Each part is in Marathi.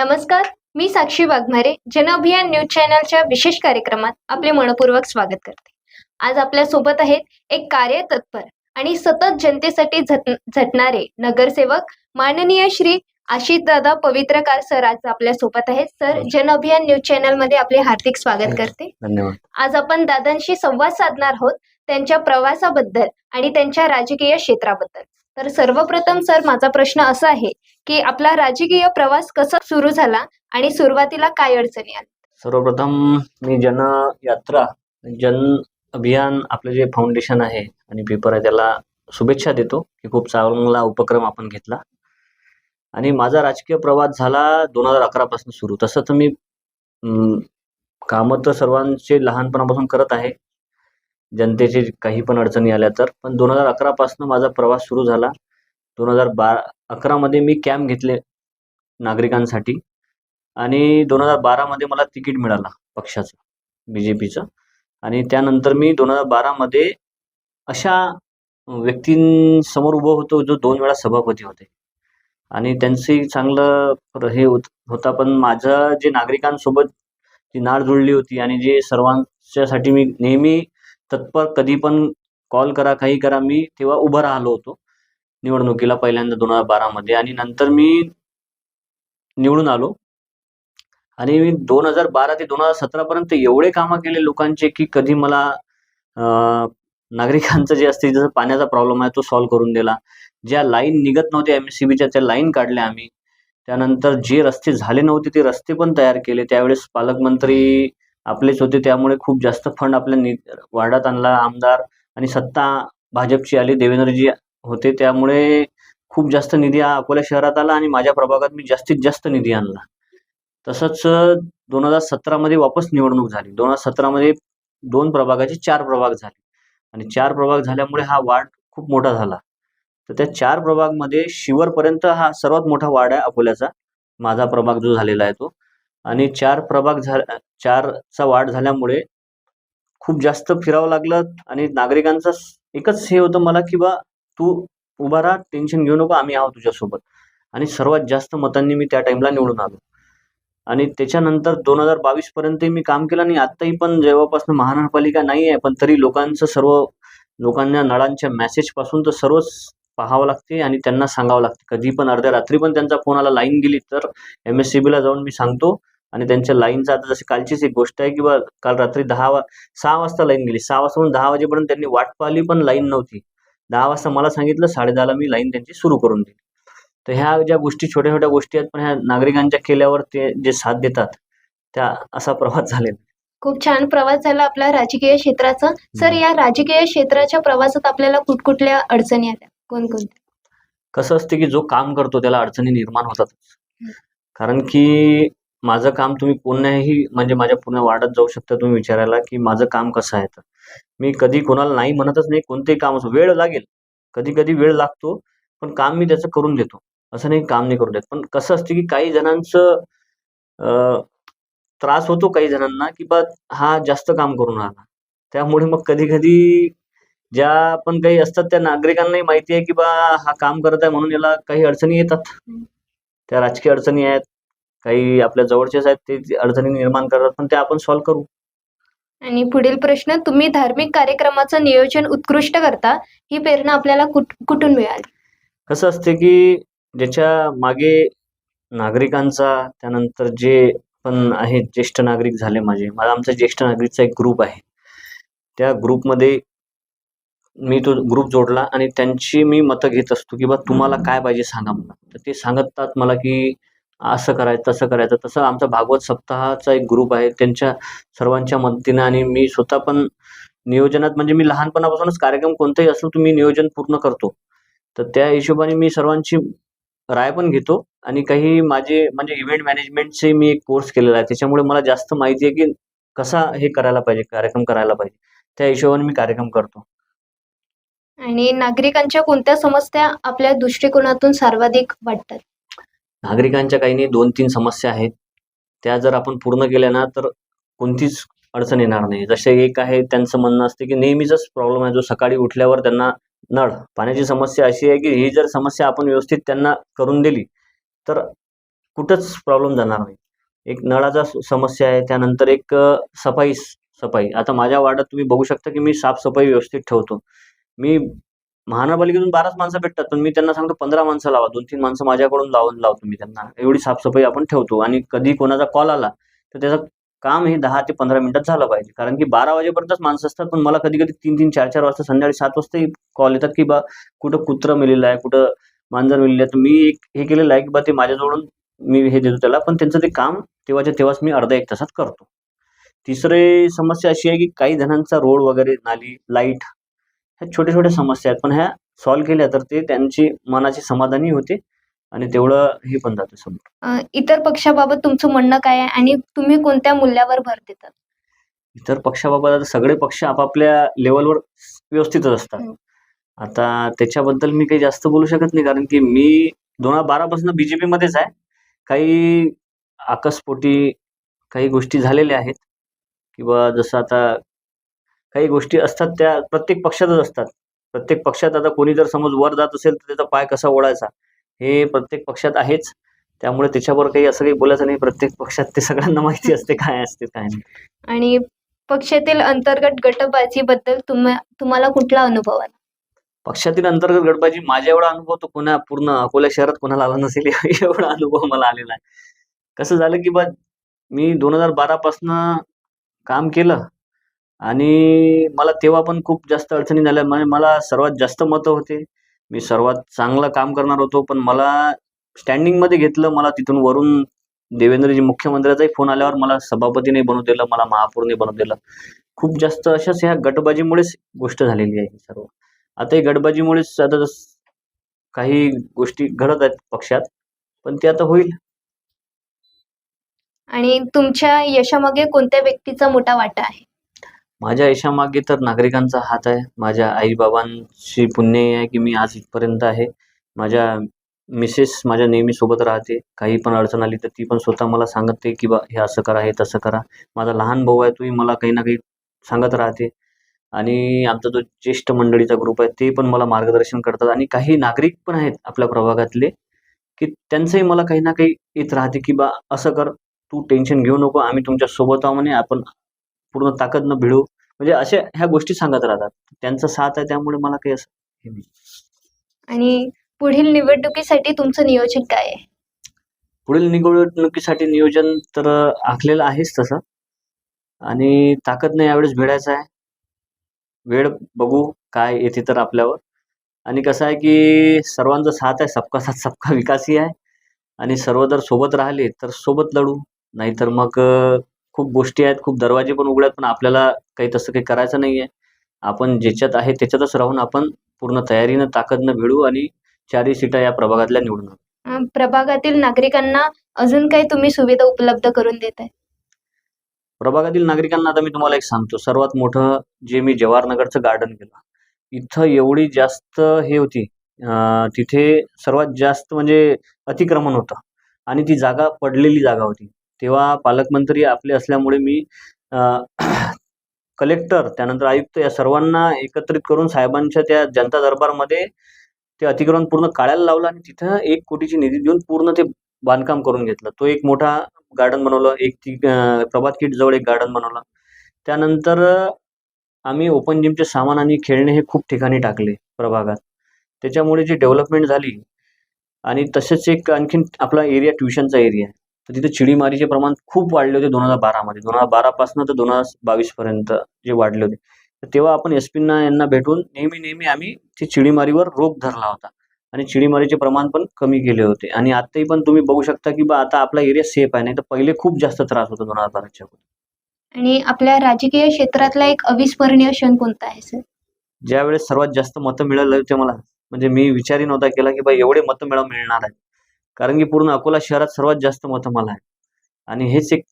नमस्कार मी साक्षी वाघमारे जनअभियान न्यूज चॅनलच्या विशेष कार्यक्रमात आपले मनपूर्वक स्वागत करते. आज आपल्यासोबत आहेत एक कार्यतत्पर आणि सतत जनतेसाठी झट झटणारे नगरसेवक माननीय श्री आशिष दादा पवित्रकार सर आज आपल्यासोबत आहेत. सर जनअभियान न्यूज चॅनलमध्ये आपले हार्दिक स्वागत करते. धन्यवाद. आज आपण दादांशी संवाद साधणार आहोत त्यांच्या प्रवासाबद्दल आणि त्यांच्या राजकीय क्षेत्राबद्दल. तर सर्वप्रथम सर माझा प्रश्न असा आहे की आपला राजकीय प्रवास कसा सुरू झाला आणि सुरुवातीला काय अडचणी आल्या? सर्वप्रथम मी जन यात्रा जन अभियान आपलं जे फाउंडेशन आहे आणि पेपर आहे त्याला शुभेच्छा देतो की खूप चांगला उपक्रम आपण घेतला. आणि माझा राजकीय प्रवास झाला दोन हजार अकरापासून सुरू. तसं तर मी कामं तर सर्वांचे लहानपणापासून करत आहे. जनतेचे काही पण अडचणी आल्या तर. पण दोन हजार अकरापासून माझा प्रवास सुरू झाला. दोन हजार बारा अकरामध्ये मी कॅम्प घेतले नागरिकांसाठी. आणि दोन हजार बारामध्ये मला तिकीट मिळालं पक्षाचं बी जे पीचं. आणि त्यानंतर मी दोन हजार बारामध्ये अशा व्यक्तींसमोर उभं होतो जो दोन वेळा सभापती होते. आणि त्यांची चांगलं हे होत होता. पण माझं जे नागरिकांसोबत जी नाळ जुळली होती आणि जे सर्वांच्यासाठी मी नेहमी तत्पर कधी पण कॉल करा काही करा. मी तेव्हा उभं राहिलो होतो निवडणुकीला पहिल्यांदा दोन हजार बारामध्ये आणि नंतर मी निवडून आलो. आणि मी दोन हजार बारा ते दोन हजार सतरापर्यंत एवढे कामं केले लोकांचे की कधी मला नागरिकांचं जे असते जसं पाण्याचा प्रॉब्लेम आहे तो सॉल्व्ह करून दिला. ज्या लाईन निघत नव्हत्या एम एस सी बीच्या त्या लाईन काढल्या आम्ही. त्यानंतर जे रस्ते झाले नव्हते ते रस्ते पण तयार केले. त्यावेळेस पालकमंत्री आपलेच होते. त्यामुळे खूप जास्त फंड आपल्या नि वार्डात आणला आमदार आणि सत्ता भाजपची आली देवेंद्रजी होते. त्यामुळे खूप जास्त निधी हा अकोला शहरात आला आणि माझ्या प्रभागात मी जास्तीत जास्त निधी आणला. तसंच दोन हजार सतरामध्ये वापस निवडणूक झाली. दोन हजार सतरामध्ये दोन प्रभागाचे चार प्रभाग झाले. आणि चार प्रभाग झाल्यामुळे हा वार्ड खूप मोठा झाला. तर त्या चार प्रभागमध्ये शिवरपर्यंत हा सर्वात मोठा वार्ड आहे अकोल्याचा. माझा प्रभाग जो झालेला आहे तो. आणि चार प्रभाग झा चारचा वाढ झाल्यामुळे खूप जास्त फिरावं लागलं आणि नागरिकांचं एकच हे होतं मला की बा तू उभा राहा टेन्शन घेऊ नको आम्ही आहोत तुझ्यासोबत. आणि सर्वात जास्त मतांनी मी त्या टाईमला निवडून आलो. आणि त्याच्यानंतर दोन हजार बावीस पर्यंत मी काम केलं आणि आताही पण जेव्हापासून महानगरपालिका नाही आहे पण तरी लोकांचं सर्व लोकांना नळांच्या मॅसेजपासून तर सर्वच पाहावं लागते आणि त्यांना सांगावं लागते. कधी पण अर्ध्या रात्री पण त्यांचा फोन आला लाईन गेली तर एम एस सी बीला जाऊन मी सांगतो. आणि त्यांच्या लाईनचा आता जशी कालचीच एक गोष्ट आहे की बा काल रात्री दहा वा सहा वाजता लाईन गेली. सहा वाजता दहा वाजेपर्यंत त्यांनी वाट पाहिली पण लाईन नव्हती. दहा वाजता मला सांगितलं साडेदहाला मी लाईन त्यांची सुरू करून दिली तर ह्या ज्या गोष्टी छोट्या छोट्या गोष्टी आहेत पण ह्या नागरिकांच्या केल्यावर ते जे साथ देतात त्या असा प्रवास झालेला खूप छान प्रवास झाला आपला राजकीय क्षेत्राचा. सर या राजकीय क्षेत्राच्या प्रवासात आपल्याला कुठकुठल्या अडचणी आल्या? कसं असते की जो काम करतो त्याला अडचणी निर्माण होतातच कारण की माझं काम तुम्ही कोणाही म्हणजे माझ्या पूर्ण वाढत जाऊ शकता तुम्ही विचारायला की माझं काम कसं आहे तर. मी कधी कोणाला नाही म्हणतच नाही कोणतेही काम असो वेळ लागेल. कधी कधी वेळ लागतो पण काम मी त्याचं करून देतो. असं नाही काम नाही करून देत पण कसं असतं की काही जणांचं त्रास होतो काही जणांना की बा हा जास्त काम करून राहिला. त्यामुळे मग कधी कधी ज्या पण काही असतात त्या नागरिकांनाही माहिती आहे की बा हा काम करत आहे म्हणून याला काही अडचणी येतात. त्या राजकीय अडचणी आहेत काही आपल्या जवळचेच आहेत ते अडचणी निर्माण करतात पण ते आपण सॉल्व्ह करू. आणि पुढील प्रश्न तुम्ही धार्मिक कार्यक्रमाचं नियोजन उत्कृष्ट करता ही प्रेरणा आपल्याला कुठ कुठून मिळाली? कसं असते की ज्याच्या मागे नागरिकांचा त्यानंतर जे पण आहेत ज्येष्ठ नागरिक झाले माझे माझा आमचा ज्येष्ठ नागरिकचा एक ग्रुप आहे. त्या ग्रुपमध्ये मी तो ग्रुप जोडला आणि त्यांची मी मतं घेत असतो की बा तुम्हाला काय पाहिजे सांगा मला तर ते सांगतात मला की असं करायचं तसं करायचं. तसं आमचा भागवत सप्ताहाचा एक ग्रुप आहे. त्यांच्या सर्वांच्या मदतीनं आणि मी स्वतः पण नियोजनात म्हणजे मी लहानपणापासूनच कार्यक्रम कोणताही असलो तर मी नियोजन पूर्ण करतो. तर त्या हिशोबाने मी सर्वांची राय पण घेतो आणि काही माझे म्हणजे इव्हेंट मॅनेजमेंटचे मी एक कोर्स केलेला आहे. त्याच्यामुळे मला जास्त माहिती आहे की कसा हे करायला पाहिजे कार्यक्रम करायला पाहिजे. त्या हिशोबाने मी कार्यक्रम करतो. आणि नागरिकांच्या कोणत्या समस्या आपल्या दृष्टिकोनातून सर्वाधिक वाटतात? नागरिकांच्या काही नाही दोन तीन समस्या आहेत. त्या जर आपण पूर्ण केल्या ना तर कोणतीच अडचण येणार नाही. जसे एक आहे त्यांचं म्हणणं असते की नेहमीचाच प्रॉब्लेम आहे जो सकाळी उठल्यावर त्यांना नळ. पाण्याची समस्या अशी आहे की ही जर समस्या आपण व्यवस्थित त्यांना करून दिली तर कुठंच प्रॉब्लेम जाणार नाही. एक नळाचा समस्या आहे त्यानंतर एक सफाई सफाई. आता माझ्या वार्डात तुम्ही बघू शकता की मी साफसफाई व्यवस्थित ठेवतो. मी महानगरपालिकेतून बाराच माणसं भेटतात पण मी त्यांना सांगतो पंधरा माणसं लावा दोन तीन माणसं माझ्याकडून लावून लावतो मी त्यांना. एवढी साफसफाई आपण ठेवतो आणि कधी कोणाचा कॉल आला तर त्याचं काम हे दहा ते पंधरा मिनिटात झालं पाहिजे. कारण की बारा वाजेपर्यंतच माणसं असतात पण मला कधी कधी तीन तीन चार चार वाजता संध्याकाळी सात वाजताही कॉल येतात की बा कुठं कुत्रं मेलेलं आहे कुठं मांजर मेलेलं आहे. तर मी एक हे केलेलं आहे की बा ते माझ्याजवळून मी हे देतो त्याला पण त्यांचं ते काम तेव्हाच्या तेव्हाच मी अर्धा एक तासात करतो. तिसरी समस्या अशी आहे की काही जणांचा रोड वगैरे नाली लाइट ह्या छोट्या छोट्या समस्या आहेत. पण ह्या सॉल्व्ह केल्या तर ते त्यांची मनाची समाधानी होते आणि तेवढं हे पण जातं समोर. अ, इतर पक्षाबाबत तुमचं म्हणणं काय आहे आणि तुम्ही कोणत्या मूल्यावर भर देतात? इतर पक्षाबाबत आता सगळे पक्ष आपापल्या लेवलवर व्यवस्थितच असतात. आता त्याच्याबद्दल मी काही जास्त बोलू शकत नाही कारण की मी दोन हजार बारापासून बीजेपी मध्येच आहे. काही आकस्पोटी काही गोष्टी झालेल्या आहेत. किंवा जसं आता काही गोष्टी असतात त्या प्रत्येक पक्षातच असतात. प्रत्येक पक्षात आता कोणी जर समज वर जात असेल तर त्याचा पाय कसा ओढायचा? हे प्रत्येक पक्षात आहेच. त्यामुळे त्याच्यावर काही असं काही बोलायचं नाही. प्रत्येक पक्षात ते सगळ्यांना माहिती असते काय असते काय नाही. आणि पक्षातील अंतर्गत गटबाजीबद्दल तुम्हा तुम्हाला कुठला अनुभव आला? पक्षातील अंतर्गत गटबाजी माझ्या एवढा अनुभव तो कोणा पूर्ण अकोला शहरात कोणाला आला नसेल एवढा अनुभव मला आलेला आहे. कसं झालं की बा मी दोन हजार बारापासनं काम केलं. आणि मला तेव्हा पण खूप जास्त अडचणी झाल्या. म्हणजे मला सर्वात जास्त मतं होते. मी सर्वात चांगलं काम करणार होतो पण मला स्टँडिंगमध्ये घेतलं मला तिथून वरून देवेंद्रजी मुख्यमंत्र्याचाही फोन आल्यावर मला सभापतीने बनवून बनवू दिलं मला महापौरने बनवून दिलं. खूप जास्त अशाच ह्या गटबाजीमुळेच गोष्ट झालेली आहे सर्व. आता ही गटबाजीमुळेच आता काही गोष्टी घडत आहेत पक्षात पण ते आता होईल. आणि तुमच्या यशामागे कोणत्या व्यक्तीचा मोठा वाटा आहे? माझ्या यशामागे तर नागरिकांचा हात आहे. माझ्या आईबाबांची पुण्य आहे की मी आज इथपर्यंत आहे. माझ्या मिसेस माझ्या नेहमी सोबत राहते. काही पण अडचण आली तर ती पण स्वतः मला सांगते की बा हे असं करा हे तसं करा. माझा लहान भाऊ आहे तोही मला काही ना काही सांगत राहते. आणि आमचा जो ज्येष्ठ मंडळीचा ग्रुप आहे ते पण मला मार्गदर्शन करतात. आणि काही नागरिक पण आहेत आपल्या प्रभागातले की त्यांचंही मला काही ना काही येत राहते की बा असं कर तू टेन्शन घेऊ नको. आम्ही तुमच्यासोबत आहो म्हणे आपण पूर्ण ताकदनं भिडू. म्हणजे अशा ह्या गोष्टी सांगत राहतात. त्यांचा साथ आहे त्यामुळे मला काही असं हे नाही. आणि पुढील निवडणुकीसाठी तुमचं नियोजन काय आहे? पुढील निवडणुकीसाठी नियोजन तर आखलेलं आहेच तसं. आणि ताकदनं यावेळेस भिडायचं आहे. वेळ बघू काय येते तर आपल्यावर. आणि कसं आहे की सर्वांचा साथ आहे सबका साथ सबका विकासही आहे. आणि सर्व जर सोबत राहिले तर सोबत लढू. नाहीतर मग खूप गोष्टी आहेत खूप दरवाजे पण उघडे आहेत पण आपल्याला काही तसं काही करायचं नाही आहे आपण ज्याच्यात आहे त्याच्यातच राहून आपण पूर्ण तयारीनं ताकदनं भिडू आणि चारही सीटा या प्रभागातल्या निवडून प्रभागातील नागरिकांना अजून काही तुम्ही सुविधा उपलब्ध करून देत आहे प्रभागातील नागरिकांना आता मी तुम्हाला एक सांगतो. सर्वात मोठं जे मी जवाहरनगरचं गार्डन केलं इथं एवढी जास्त हे होती. तिथे सर्वात जास्त म्हणजे अतिक्रमण होतं. आणि ती जागा पडलेली जागा होती. तेव्हा पालकमंत्री आपले असल्यामुळे मी कलेक्टर त्यानंतर आयुक्त या सर्वांना एकत्रित करून साहेबांच्या त्या जनता दरबारमध्ये ते अतिक्रमण पूर्ण काढायला लावलं आणि तिथं एक कोटीची निधी देऊन पूर्ण ते बांधकाम करून घेतलं. तो एक मोठा गार्डन बनवलं एक ती प्रभात किट जवळ एक गार्डन बनवलं. त्यानंतर आम्ही ओपन जिमचे सामान आणि खेळणे हे खूप ठिकाणी टाकले प्रभागात. त्याच्यामुळे जी डेव्हलपमेंट झाली आणि तसेच एक आणखीन आपला एरिया ट्युशनचा एरिया. आहे तर तिथे चिडीमारीचे प्रमाण खूप वाढले होते दोन हजार बारामध्ये. दोन हजार बारापासून तर दोन हजार बावीसपर्यंत जे वाढले होते. तर तेव्हा आपण एस पींना यांना भेटून नेहमी नेहमी आम्ही ते चिडीमारीवर रोख धरला होता. आणि चिडीमारीचे प्रमाण पण कमी केले होते. आणि आताही पण तुम्ही बघू शकता की बा आता आपला एरिया सेफ आहे. नाही तर पहिले खूप जास्त त्रास होता दोन हजार बाराच्या. आणि आपल्या राजकीय क्षेत्रातला एक अविस्मरणीय क्षण कोणता आहे सर? ज्यावेळेस सर्वात जास्त मतं मिळाले होते मला म्हणजे मी विचारही नव्हता केला की बा एवढे मतं मिळा मिळणार आहेत कारण की पूर्ण अकोला शहरात सर्वात जास्त मतं मला आहेत आणि हेच एक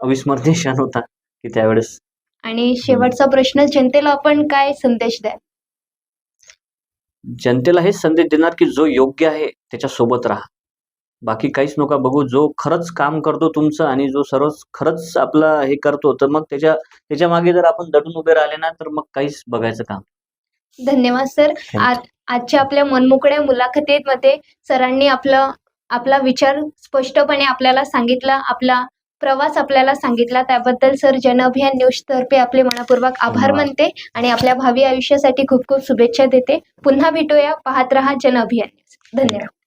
अविस्मरणीय क्षण होता की त्यावेळेस. आणि शेवटचा प्रश्न जनतेला आपण काय संदेश द्याल? जनतेला हेच संदेश देणार की जो योग्य आहे त्याच्या सोबत राहा. बाकी काहीच नका बघू जो खरंच काम करतो तुमचं आणि जो सर्वच खरंच आपला हे करतो तर मग त्याच्या त्याच्यामागे जर आपण दडून उभे राहिले ना तर मग काहीच बघायचं काम धन्यवाद सर. आज आजच्या आपल्या मनमोकळ्या मुलाखतीमध्ये सरांनी आपलं आपला विचार स्पष्टपणे आपल्याला सांगितला आपला प्रवास आपल्याला सांगितला. त्याबद्दल सर जनअभियान न्यूज तर्फे आपले मनपूर्वक आभार. मानते आणि आपल्या भावी आयुष्यासाठी खूप खूप शुभेच्छा देते. पुन्हा भेटूया. पाहत रहा जनअभियान न्यूज. धन्यवाद.